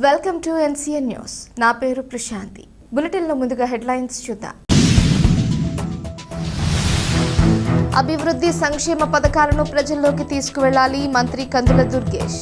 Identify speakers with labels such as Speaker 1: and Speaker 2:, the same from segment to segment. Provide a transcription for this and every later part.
Speaker 1: Welcome to NCN news. నా పేరు ప్రశాంతి. బులెటిన్లో ముందుగా హెడ్లైన్స్ చూద్దాం. అభివృద్ధి సంక్షేమ పథకాలను ప్రజల్లోకి తీసుకువెళ్ళాలి మంత్రి కందుల దుర్గేష్.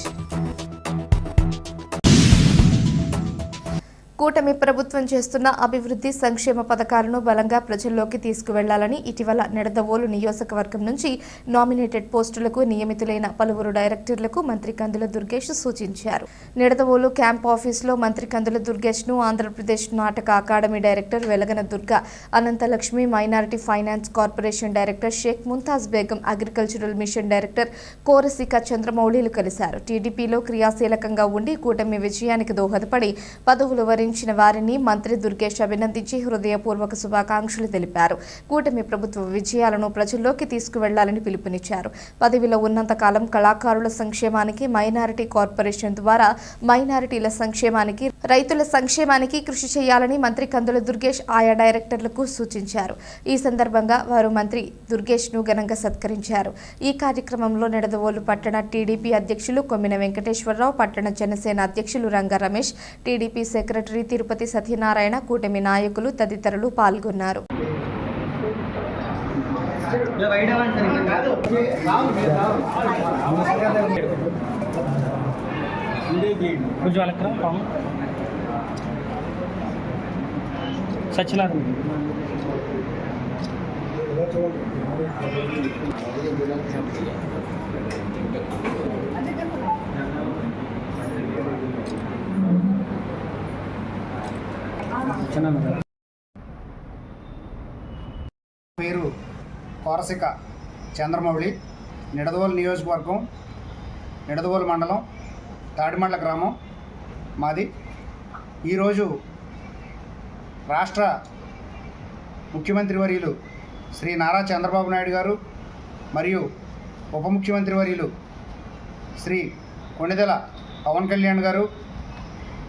Speaker 1: కూటమి ప్రభుత్వం చేస్తున్న అభివృద్ధి సంక్షేమ పథకాలను బలంగా ప్రజల్లోకి తీసుకువెళ్ళాలని ఇటీవల నిడదవోలు నియోజకవర్గం నుంచి నామినేటెడ్ పోస్టులకు నియమితులైన పలువురు డైరెక్టర్లకు మంత్రి కందుల దుర్గేష్ సూచించారు. నిడదవోలు క్యాంప్ ఆఫీసులో మంత్రి కందుల దుర్గేష్ను ఆంధ్రప్రదేశ్ నాటక academy director Velagana Durga Ananthalakshmi minority finance corporation director Sheikh Mumtaz Begum agricultural mission director Korasika చంద్రమౌళిలు కలిశారు. టీడీపీలో క్రియాశీలకంగా ఉండి కూటమి విజయానికి దోహదపడి పదవులు వరించిన వారిని మంత్రి దుర్గేష్ అభినందించి హృదయపూర్వక శుభాకాంక్షలు తెలిపారు. కూటమి ప్రభుత్వ విజయాలను ప్రజల్లోకి తీసుకువెళ్ళాలని పిలుపునిచ్చారు. పదవిలో ఉన్నంతకాలం కళాకారుల సంక్షేమానికి మైనారిటీ కార్పొరేషన్ ద్వారా మైనారిటీల సంక్షేమానికి రైతుల సంక్షేమానికి కృషి చేయాలని మంత్రి కందుల దుర్గేష్ ఆయా డైరెక్టర్లకు సూచించారు. ఈ సందర్భంగా వారు మంత్రి దుర్గేష్ను ఘనంగా సత్కరించారు. ఈ కార్యక్రమంలో నిడదవోలు పట్టణ టీడీపీ అధ్యక్షులు కొమ్మిన వెంకటేశ్వరరావు పట్టణ జనసేన అధ్యక్షులు రంగ రమేష్ టీడీపీ సెక్రటరీ తిరుపతి సత్యనారాయణ కూటమి నాయకులు తదితరులు పాల్గొన్నారు.
Speaker 2: కొంచెం
Speaker 3: పేరు కోరసిక చంద్రమౌళి నిడదవోలు నియోజకవర్గం నిడదవోలు మండలం తాడిమండల గ్రామం మాది. ఈరోజు రాష్ట్ర ముఖ్యమంత్రి వర్యులు శ్రీ నారా చంద్రబాబు నాయుడు గారు మరియు ఉప ముఖ్యమంత్రి వర్యులు శ్రీ కొణిదెల పవన్ కళ్యాణ్ గారు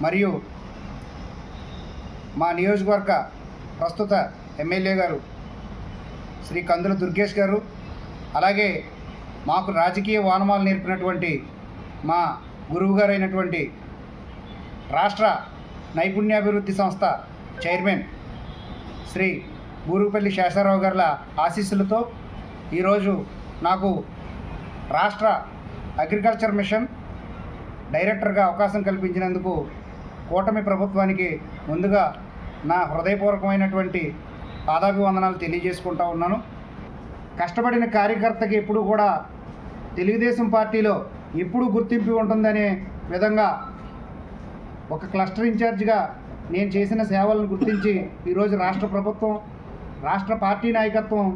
Speaker 3: మరియు మా నియోజకవర్గ ప్రస్తుత ఎమ్మెల్యే గారు శ్రీ కందుల దుర్గేష్ గారు అలాగే మాకు రాజకీయ వానమాలు నేర్పినటువంటి మా గురువు గారైనటువంటి రాష్ట్ర నైపుణ్యాభివృద్ధి సంస్థ చైర్మన్ శ్రీ బూరుగుపల్లి శేషారావు గారుల ఆశీస్సులతో ఈరోజు నాకు రాష్ట్ర అగ్రికల్చర్ మిషన్ డైరెక్టర్గా అవకాశం కల్పించినందుకు కూటమి ప్రభుత్వానికి ముందుగా నా హృదయపూర్వకమైనటువంటి పాదాభివందనాలు తెలియజేసుకుంటా ఉన్నాను. కష్టపడిన కార్యకర్తకి ఎప్పుడు కూడా తెలుగుదేశం పార్టీలో ఎప్పుడు గుర్తింపు ఉంటుందనే విధంగా ఒక క్లస్టర్ ఇన్ఛార్జిగా నేను చేసిన సేవలను గుర్తించి ఈరోజు రాష్ట్ర ప్రభుత్వం రాష్ట్ర పార్టీ నాయకత్వం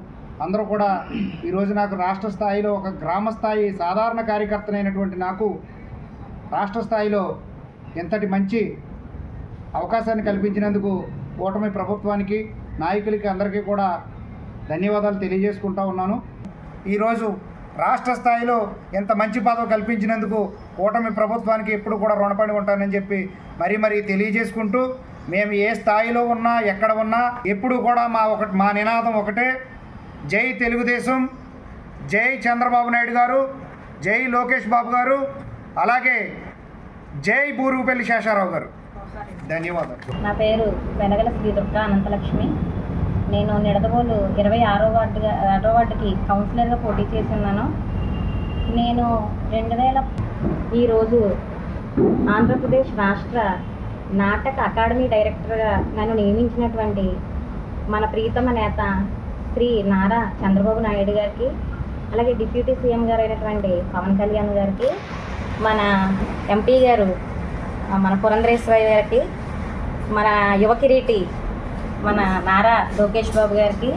Speaker 3: అందరూ కూడా ఈరోజు నాకు రాష్ట్ర స్థాయిలో ఒక గ్రామ స్థాయి సాధారణ కార్యకర్తనైనటువంటి నాకు రాష్ట్ర స్థాయిలో ఎంతటి మంచి అవకాశాన్ని కల్పించినందుకు కూటమి ప్రభుత్వానికి నాయకులకి అందరికీ కూడా ధన్యవాదాలు తెలియజేసుకుంటా ఉన్నాను. ఈరోజు రాష్ట్ర స్థాయిలో ఎంత మంచి పదవి కల్పించినందుకు కూటమి ప్రభుత్వానికి ఎప్పుడు కూడా రుణపడి ఉంటానని చెప్పి మరీ మరీ తెలియజేసుకుంటూ మేము ఏ స్థాయిలో ఉన్నా ఎక్కడ ఉన్నా ఎప్పుడు కూడా మా ఒక మా నినాదం ఒకటే. జై తెలుగుదేశం జై చంద్రబాబు నాయుడు గారు జై లోకేష్ బాబు గారు అలాగే జై బూరుగుపల్లి శేషారావు గారు. ధన్యవాదాలు.
Speaker 4: నా పేరు వెనగల శ్రీదుర్గ అనంతలక్ష్మి. నేను నిడదవోలు ఇరవై ఆరో వార్డుగా ఆరో వార్డుకి కౌన్సిలర్గా పోటీ చేసి ఉన్నాను నేను రెండు వేల ఈరోజు ఆంధ్రప్రదేశ్ రాష్ట్ర నాటక అకాడమీ డైరెక్టర్గా నన్ను నియమించినటువంటి మన ప్రీతమ నేత శ్రీ నారా చంద్రబాబు నాయుడు గారికి అలాగే డిప్యూటీ సీఎం గారు అయినటువంటి పవన్ కళ్యాణ్ గారికి మన ఎంపీ గారు మన పురంధరేశ్వరి గారికి మన యువ కిరీటి మన నారా లోకేష్ బాబు గారికి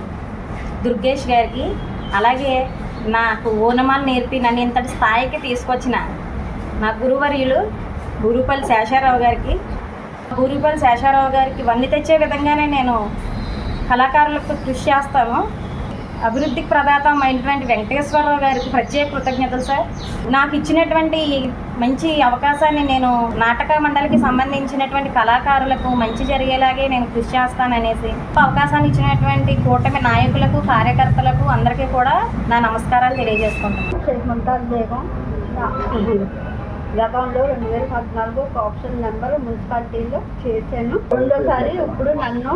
Speaker 4: దుర్గేష్ గారికి అలాగే నాకు ఓనమాలు నేర్పి నన్ను ఇంతటి స్థాయికి తీసుకొచ్చిన నా గురువర్యులు గురుపల్లి శేషారావు గారికి గురుపల్లి శేషారావు గారికి వన్ని తెచ్చే విధంగానే నేను కళాకారులకు కృషి చేస్తాను. అభివృద్ధికి ప్రదాతం అయినటువంటి వెంకటేశ్వరరావు గారికి ప్రత్యేక కృతజ్ఞతలు సార్. నాకు ఇచ్చినటువంటి మంచి అవకాశాన్ని నేను నాటక మండలికి సంబంధించినటువంటి కళాకారులకు మంచి జరిగేలాగే నేను కృషి చేస్తాననేసి అవకాశాన్ని ఇచ్చినటువంటి కూటమి నాయకులకు కార్యకర్తలకు అందరికీ కూడా నా నమస్కారాలు
Speaker 5: బేగం గతంలో రెండు వేల పద్నాలుగు ఆప్షన్ నెంబర్ మున్సిపాలిటీలో చేశాను రెండోసారి ఇప్పుడు నన్ను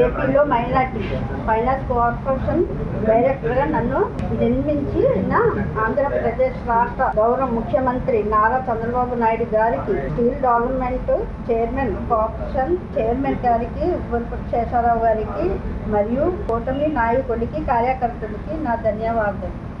Speaker 5: ఏపీలో మైనార్టీ ఫైనాన్స్ కార్పొరేషన్ డైరెక్టర్గా నన్ను జన్మించి నా ఆంధ్రప్రదేశ్ రాష్ట్ర గౌరవ ముఖ్యమంత్రి నారా చంద్రబాబు నాయుడు గారికి steel development chairman corporation chairman గారికి ఉప్పలపూడి గారికి మరియు కూటమి నాయకుడికి కార్యకర్తలకి నా ధన్యవాదాలు.